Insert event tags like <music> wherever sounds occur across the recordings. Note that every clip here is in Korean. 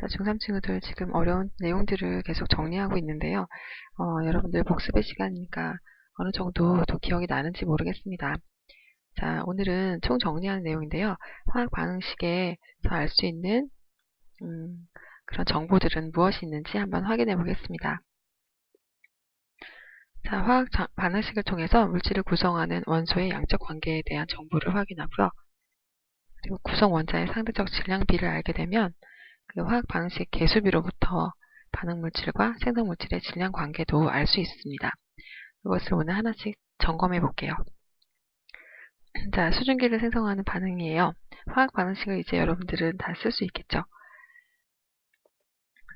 자, 중3 친구들 지금 어려운 내용들을 계속 정리하고 있는데요. 어, 여러분들 복습의 시간이니까 어느 정도 또 기억이 나는지 모르겠습니다. 자, 오늘은 총 정리하는 내용인데요. 화학 반응식에서 알 수 있는 음, 그런 정보들은 무엇이 있는지 한번 확인해 보겠습니다. 자, 화학 자- 반응식을 통해서 물질을 구성하는 원소의 양적 관계에 대한 정보를 확인하고요. 그리고 구성 원자의 상대적 질량비를 알게 되면 그 화학 반응식 개수비로부터 반응 물질과 생성 물질의 질량 관계도 알 수 있습니다. 이것을 오늘 하나씩 점검해 볼게요. <clears throat> 자, 수증기를 생성하는 반응이에요. 화학 반응식을 이제 여러분들은 다 쓸 수 있겠죠.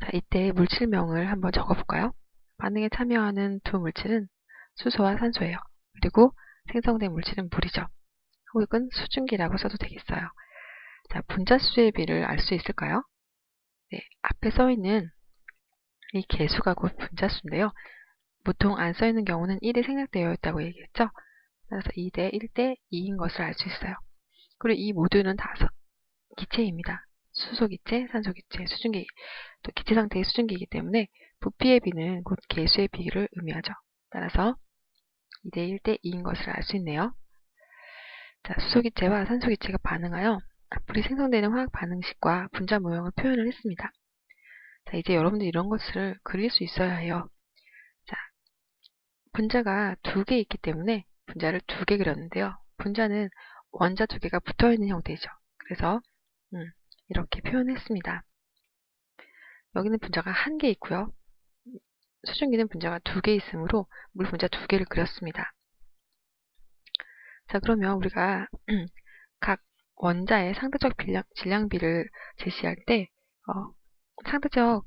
자, 이때 물질명을 한번 적어볼까요? 반응에 참여하는 두 물질은 수소와 산소예요. 그리고 생성된 물질은 물이죠. 혹은 수증기라고 써도 되겠어요. 자, 분자수의 비를 알 수 있을까요? 네, 앞에 써 있는 이 개수가 곧 분자수인데요. 보통 안 써 있는 경우는 1이 생략되어 있다고 얘기했죠. 따라서 2대 1대 2인 것을 알 수 있어요. 그리고 이 모두는 다 서- 기체입니다. 수소기체, 산소기체, 수증기, 또 기체 상태의 수증기이기 때문에 부피의 비는 곧 개수의 비를 의미하죠. 따라서 2대 1대 2인 것을 알 수 있네요. 자, 수소기체와 산소기체가 반응하여 앞으로 생성되는 화학 반응식과 분자 모형을 표현을 했습니다. 자, 이제 여러분들 이런 것을 그릴 수 있어야 해요. 자, 분자가 두 개 있기 때문에 분자를 두 개 그렸는데요. 분자는 원자 두 개가 붙어 있는 형태죠. 그래서 음, 이렇게 표현했습니다. 여기는 분자가 한 개 있고요. 수증기는 분자가 두 개 있으므로 물 분자 두 개를 그렸습니다. 자, 그러면 우리가 각 <clears throat> 원자의 상대적 질량, 질량비를 제시할 때 어, 상대적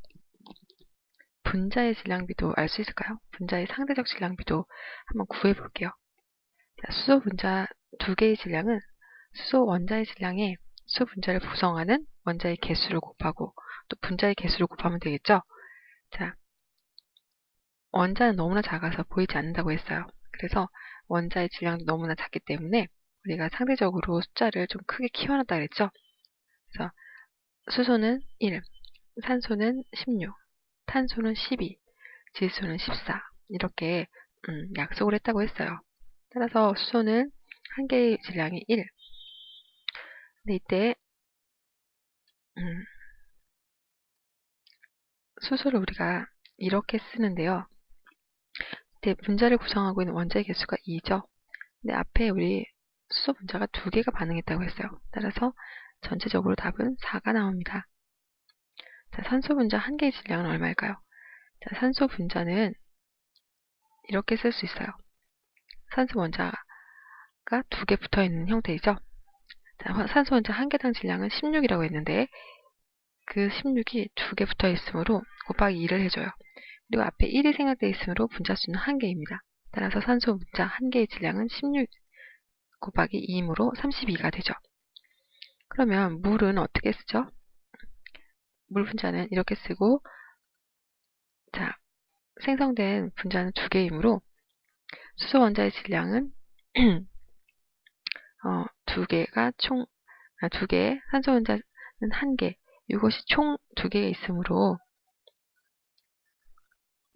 분자의 질량비도 알 수 있을까요? 분자의 상대적 질량비도 한번 구해 볼게요. 자, 수소 분자 두 개의 질량은 수소 원자의 질량에 수소 분자를 구성하는 원자의 개수를 곱하고 또 분자의 개수를 곱하면 되겠죠? 자, 원자는 너무나 작아서 보이지 않는다고 했어요. 그래서 원자의 질량도 너무나 작기 때문에 우리가 상대적으로 숫자를 좀 크게 키워놨다 그랬죠? 그래서 수소는 1, 산소는 16, 탄소는 12, 질소는 14 이렇게 음, 약속을 했다고 했어요. 따라서 수소는 한 개의 질량이 1. 근데 이때 음, 수소를 우리가 이렇게 쓰는데요. 이때 분자를 구성하고 있는 원자의 개수가 2죠. 근데 앞에 우리 수소 분자가 두 개가 반응했다고 했어요. 따라서 전체적으로 답은 4가 나옵니다. 자, 산소 분자 한 개의 질량은 얼마일까요? 자, 산소 분자는 이렇게 쓸 수 있어요. 산소 원자가 두 개 붙어 있는 형태이죠. 자, 화- 산소 원자 한 개당 질량은 16이라고 했는데 그 16이 두 개 붙어 있으므로 곱하기 2를 해줘요. 그리고 앞에 1이 생략되어 있으므로 분자 수는 한 개입니다. 따라서 산소 분자 한 개의 질량은 16 곱하기 2이므로 32가 되죠. 그러면 물은 어떻게 쓰죠? 물 분자는 이렇게 쓰고 자 생성된 분자는 두 개이므로 수소 원자의 질량은 <clears throat> 어, 두 개가 총, 아, 두 개, 산소 원자는 한 개, 이것이 총 두 개가 있으므로,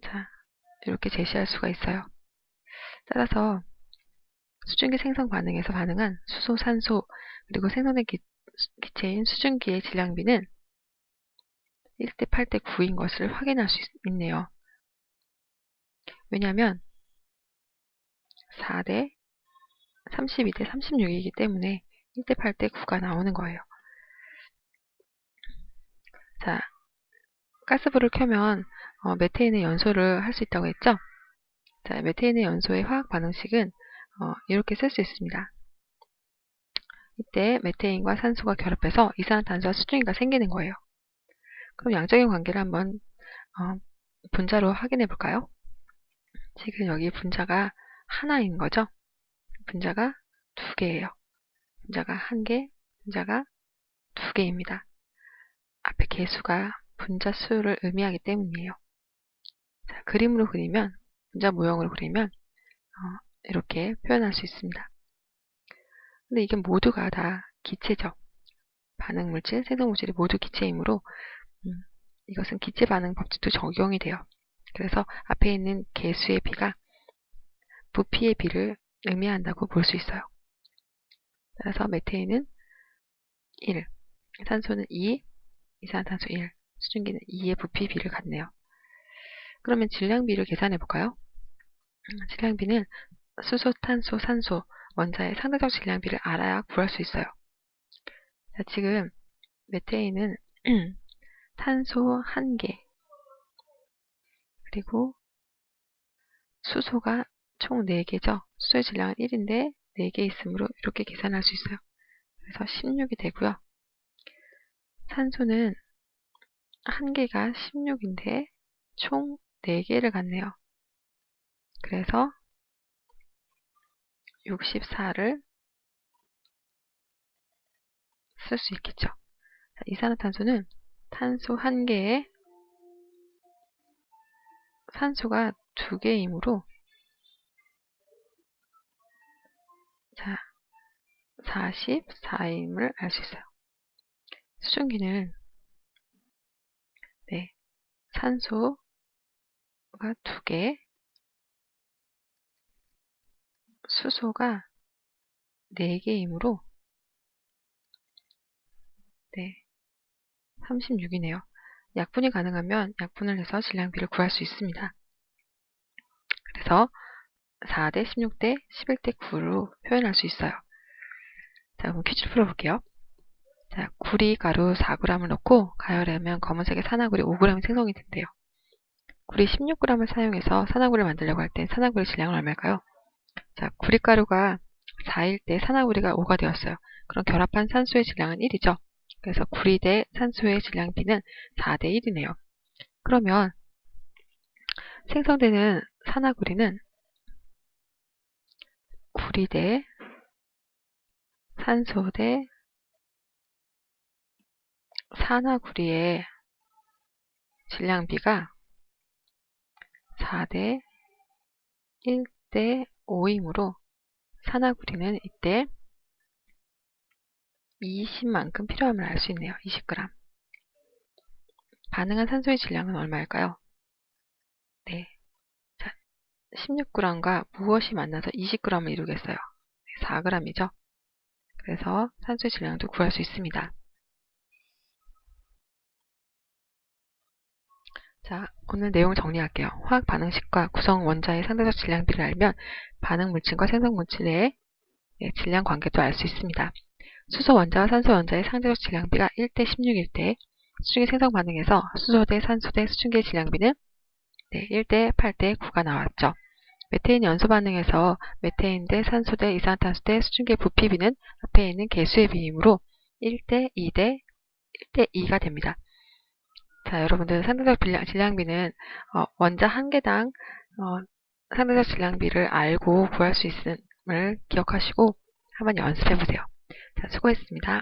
자, 이렇게 제시할 수가 있어요. 따라서, 수증기 생성 반응에서 반응한 수소, 산소, 그리고 생성된 기, 기체인 수증기의 질량비는 1대 8대 9인 것을 확인할 수 있, 있네요. 왜냐하면, 4대 32대 36이기 때문에 1대 8대 9가 나오는 거예요. 자, 가스불을 켜면 어, 메테인의 연소를 할 수 있다고 했죠? 자, 메테인의 연소의 화학 반응식은 어, 이렇게 쓸 수 있습니다. 이때 메테인과 산소가 결합해서 이산화탄소와 수증기가 생기는 거예요. 그럼 양적인 관계를 한번 어, 분자로 확인해 볼까요? 지금 여기 분자가 하나인 거죠? 분자가 두 개예요. 분자가 한 개, 분자가 두 개입니다. 앞에 개수가 분자 수를 의미하기 때문이에요. 자, 그림으로 그리면, 분자 모형으로 그리면, 어, 이렇게 표현할 수 있습니다. 근데 이게 모두가 다 기체죠. 반응 물질, 생성 물질이 모두 기체이므로, 음, 이것은 기체 반응 법칙도 적용이 돼요. 그래서 앞에 있는 개수의 비가 부피의 비를 의미한다고 볼 수 있어요. 따라서 메테인은 1, 산소는 2, 이산화탄소 1, 수증기는 2의 부피 비를 갖네요. 그러면 질량비를 계산해 볼까요? 음, 질량비는 수소, 탄소, 산소, 원자의 상대적 질량비를 알아야 구할 수 있어요. 자, 지금 메테인은 <clears throat> 탄소 1개 그리고 수소가 총 4개죠. 수소의 질량은 1인데 4개 있으므로 이렇게 계산할 수 있어요. 그래서 16이 되고요. 산소는 1개가 16인데 총 4개를 갖네요. 그래서 64를 쓸 수 있겠죠. 이산화탄소는 탄소 1개에 산소가 2개이므로 자 44임을 알 수 있어요. 수증기는 네 산소가 2개 수소가 4개이므로 네, 36이네요. 약분이 가능하면 약분을 해서 질량비를 구할 수 있습니다. 그래서 4대 16대 11대 9로 표현할 수 있어요. 자, 그럼 퀴즈를 풀어볼게요. 자, 구리 가루 4g을 넣고 가열하면 검은색의 산화구리 5g이 생성이 된대요. 구리 16g을 사용해서 산화구리를 만들려고 할 땐 산화구리 질량은 얼마일까요? 자, 구리가루가 4일 때 산화구리가 5가 되었어요. 그럼 결합한 산소의 질량은 1이죠. 그래서 구리 대 산소의 질량 비는 4대 1이네요. 그러면 생성되는 산화구리는 구리 대 산소 대 산화구리의 질량비가 4대 1대 5이므로 산화구리는 이때 20만큼 필요함을 알 수 있네요. 20g. 반응한 산소의 질량은 얼마일까요? 네. 자, 16g과 무엇이 만나서 20g을 이루겠어요? 4g이죠. 그래서 산소의 질량도 구할 수 있습니다. 자, 오늘 내용 정리할게요. 화학 반응식과 구성 원자의 상대적 질량비를 알면 반응 물질과 생성 물질의 네, 질량 관계도 알 수 있습니다. 수소 원자와 산소 원자의 상대적 질량비가 1대 16일 때 수증기 생성 반응에서 수소 대 산소 대 수증기의 질량비는 네, 1대 8대 9가 나왔죠. 메테인 연소 반응에서 메테인 대 산소 대 이산화탄소 대 수증기의 부피비는 앞에 있는 개수의 비이므로 1대 2대 1대 2가 됩니다. 자, 여러분들 상대적 질량 비는 어, 원자 한 개당 어, 상대적 질량비를 알고 구할 수 있음을 기억하시고 한번 연습해 보세요. 자, 수고했습니다.